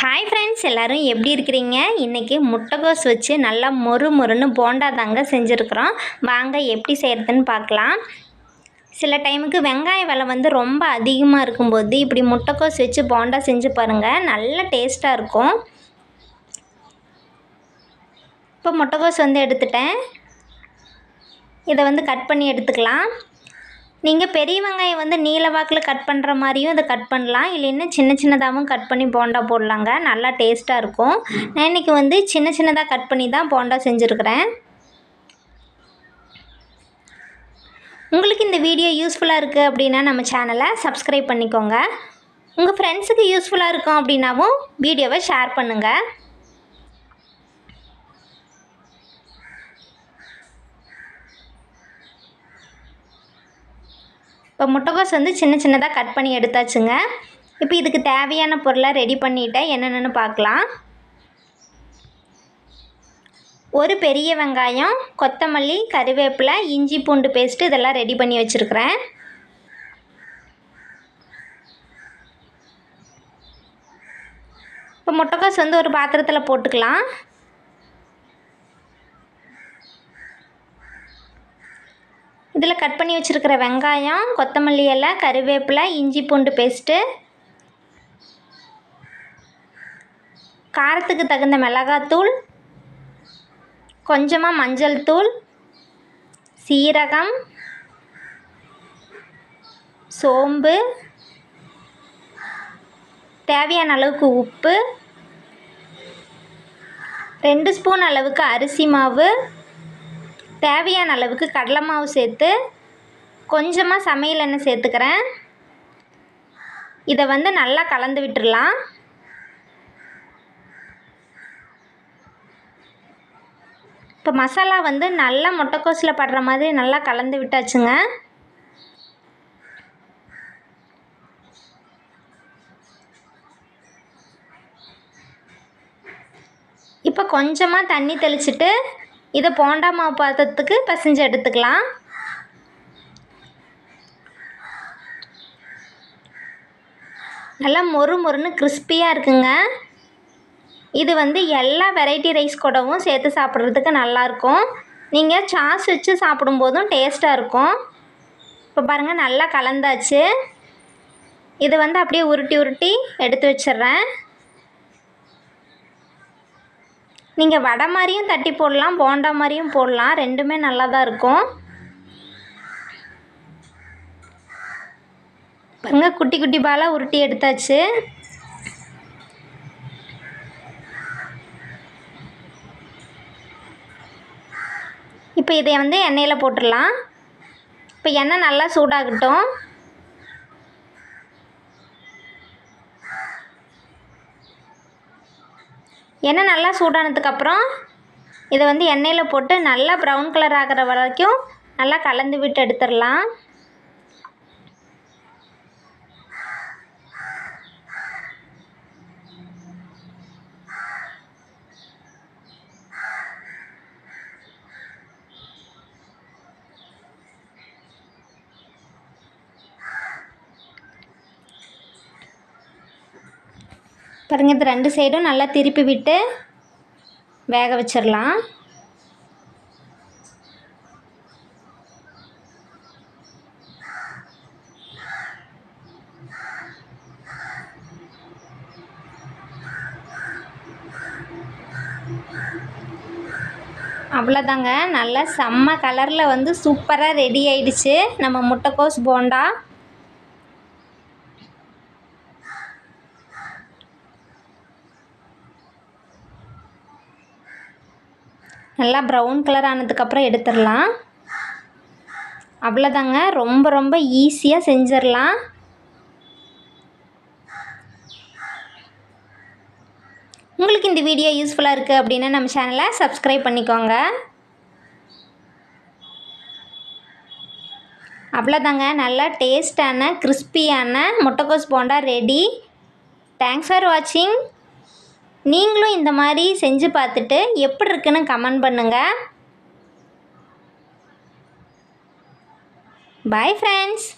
Hi friends எல்லோரும் எப்படி இருக்கிறீங்க? இன்றைக்கி முட்டைகோஸ் வச்சு நல்லா மொறு மொறுன்னு போண்டா தாங்க செஞ்சுருக்குறோம். வாங்க எப்படி செய்கிறதுன்னு பார்க்கலாம். சில டைமுக்கு வெங்காய விலை வந்து ரொம்ப அதிகமாக இருக்கும்போது இப்படி முட்டைக்கோஸ் வச்சு போண்டா செஞ்சு பாருங்கள் நல்ல டேஸ்ட்டாக இருக்கும். இப்போ முட்டைக்கோஸ் வந்து எடுத்துட்டேன். இதை வந்து கட் பண்ணி எடுத்துக்கலாம். நீங்கள் பெரிய வெங்காயம் வந்து நீல வாக்கில் கட் பண்ணுற மாதிரியும் இதை கட் பண்ணலாம். இல்லைன்னா சின்ன சின்னதாகவும் கட் பண்ணி போண்டா போடலாங்க. நல்லா டேஸ்ட்டாக இருக்கும். நான் இன்றைக்கி வந்து சின்ன சின்னதாக கட் பண்ணி தான் போண்டா செஞ்சுருக்கிறேன். உங்களுக்கு இந்த வீடியோ யூஸ்ஃபுல்லாக இருக்குது அப்படின்னா நம்ம சேனலை சப்ஸ்கிரைப் பண்ணிக்கோங்க. உங்கள் ஃப்ரெண்ட்ஸுக்கு யூஸ்ஃபுல்லாக இருக்கும் அப்படின்னாவும் வீடியோவை ஷேர் பண்ணுங்கள் இப்போ முட்டைக்கோஸ் வந்து சின்ன சின்னதாக கட் பண்ணி எடுத்தாச்சுங்க. இப்போ இதுக்கு தேவையான பொருளை ரெடி பண்ணிவிட்டேன் என்னென்னு பார்க்கலாம். ஒரு பெரிய வெங்காயம் கொத்தமல்லி கருவேப்பிலை இஞ்சி பூண்டு பேஸ்ட்டு இதெல்லாம் ரெடி பண்ணி வச்சுருக்கிறேன். இப்போ முட்டைக்கோஸ் வந்து ஒரு பாத்திரத்தில் போட்டுக்கலாம். இதில் கட் பண்ணி வச்சுருக்கிற வெங்காயம் கொத்தமல்லி இலை கருவேப்பிலை இஞ்சி பூண்டு பேஸ்ட்டு காரத்துக்கு தகுந்த மிளகாத்தூள் கொஞ்சமாக மஞ்சள் தூள் சீரகம் சோம்பு தேவையான அளவுக்கு உப்பு ரெண்டு ஸ்பூன் அளவுக்கு அரிசி மாவு தேவையான அளவுக்கு கடலை மாவு சேர்த்து கொஞ்சமாக சமையல் எண்ணெய் சேர்த்துக்கிறேன். இதை வந்து நல்லா கலந்து விட்டுடலாம் இப்போ மசாலா வந்து நல்லா முட்டைக்கோஸில் படுற மாதிரி நல்லா கலந்து விட்டாச்சுங்க. இப்போ கொஞ்சமாக தண்ணி தெளிச்சிட்டு இதை போண்டா மாவு பாத்திரத்துக்கு பிசைஞ்சு எடுத்துக்கலாம். நல்லா மொறு மொறுன்னு கிறிஸ்பியாக இருக்குங்க. இது வந்து எல்லா வெரைட்டி ரைஸ் கூடவும் சேர்த்து சாப்பிட்றதுக்கு நல்லாயிருக்கும். நீங்கள் சாஸ் வச்சு சாப்பிடும்போதும் டேஸ்ட்டாக இருக்கும். இப்போ பாருங்கள் நல்லா கலந்தாச்சு. இது வந்து அப்படியே உருட்டி உருட்டி எடுத்து வச்சிட்றேன். நீங்கள் வடை மாதிரியும் தட்டி போடலாம் போண்டா மாதிரியும் போடலாம். ரெண்டுமே நல்லா தான் இருக்கும். பாருங்க குட்டி குட்டி பாலாக உருட்டி எடுத்தாச்சு. இப்போ இதை வந்து எண்ணெயில் போட்டுடலாம். இப்போ எண்ணெய் நல்லா சூடாகட்டும். எண்ணெய் நல்லா சூடானதுக்கப்புறம் இதை வந்து எண்ணெயில் போட்டு நல்லா ப்ரௌன் கலர் ஆகிற வரைக்கும் நல்லா கலந்து விட்டு எடுத்துடலாம். பாருங்கள் இது ரெண்டு சைடும் நல்லா திருப்பி விட்டு வேக வச்சிடலாம் அவ்வளோதாங்க நல்லா செம்ம கலரில் வந்து சூப்பராக ரெடி ஆயிடுச்சு. நம்ம முட்டைக்கோஸ் போண்டா. நல்லா ப்ரௌன் கலர் ஆனதுக்கப்புறம் எடுத்துடலாம். அவ்வளோதாங்க ரொம்ப ரொம்ப ஈஸியாக செஞ்சிடலாம். உங்களுக்கு இந்த வீடியோ யூஸ்ஃபுல்லாக இருக்குது அப்படின்னா நம்ம சேனலை சப்ஸ்கிரைப் பண்ணிக்கோங்க. அவ்வளோதாங்க நல்லா டேஸ்டான கிறிஸ்பியான முட்டைக்கோஸ் போண்டா ரெடி தேங்க்ஸ் ஃபார் வாட்சிங் நீங்களும் இந்த மாதிரி செஞ்சு பார்த்துட்டு எப்படி இருக்குன்னு கமெண்ட் பண்ணுங்கள் பாய் ஃப்ரெண்ட்ஸ்